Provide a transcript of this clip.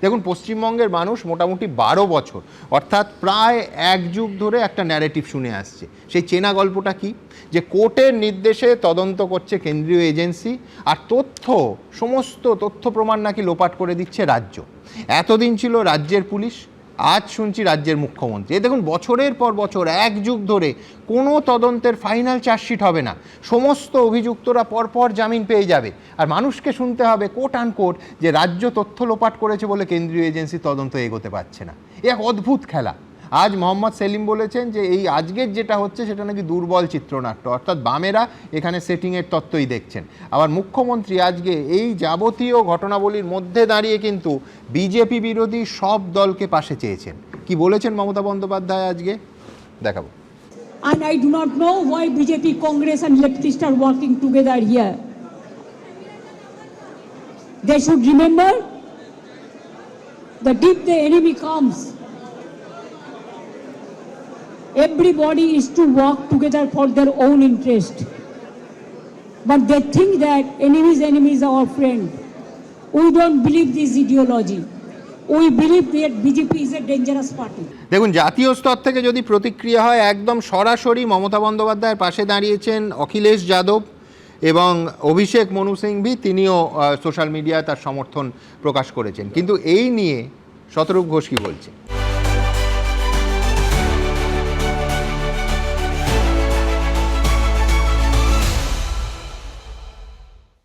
দেখুন, পশ্চিমবঙ্গের মানুষ মোটামুটি বারো বছর, অর্থাৎ প্রায় এক যুগ ধরে একটা ন্যারেটিভ শুনে আসছে। সেই চেনা গল্পটা কি? যে কোর্টের নির্দেশে তদন্ত করছে কেন্দ্রীয় এজেন্সি, আর তথ্য, সমস্ত তথ্য প্রমাণ নাকি লোপাট করে দিচ্ছে রাজ্য। এতদিন ছিল রাজ্যের পুলিশ আজ শুনছি রাজ্যের মুখ্যমন্ত্রী। এ দেখুন, বছরের পর বছর, এক যুগ ধরে কোনো তদন্তের ফাইনাল চার্জশিট হবে না। সমস্ত অভিযুক্তরা পরপর জামিন পেয়ে যাবে। আর মানুষকে শুনতে হবে কোট আন কোট যে রাজ্য তথ্য লোপাট করেছে বলে কেন্দ্রীয় এজেন্সি তদন্ত এগোতে পারছে না। এক অদ্ভুত খেলা। আজ মোহাম্মদ সেলিম বলেছেন যে এই আজকের যেটা হচ্ছে সেটা নাকি দুর্বল চিত্রনাট্য অর্থাৎ বামেরা এখানে সেটিংয়ের তত্ত্বই দেখছেন। আবার মুখ্যমন্ত্রী আজকে এই যাবতীয় ঘটনাবলীর মধ্যে দাঁড়িয়ে কিন্তু বিজেপি বিরোধী সব দলকে পাশে চেয়েছেন। কি বলেছেন মমতা বন্দ্যোপাধ্যায় আজকে? দেখাবো। And I do not know why BJP, Congress and leftists are working together here. They should remember that if the enemy comes, everybody is to work together for their own interest. But they think that enemy's enemy is our friend. We don't believe this ideology. We believe that BJP is a dangerous party. দেখুন জাতীয় স্তর থেকে যদি প্রতিক্রিয়া হয় একদম সরাসরি মমতা বন্দ্যোপাধ্যায়ের পাশে দাঁড়িয়েছেন অখিলেশ যাদব এবং অভিষেক মনু সিংভি তিনিও সোশ্যাল মিডিয়ায় তার সমর্থন প্রকাশ করেছেন কিন্তু এই নিয়ে শতরূপ ঘোষ কি বলছেন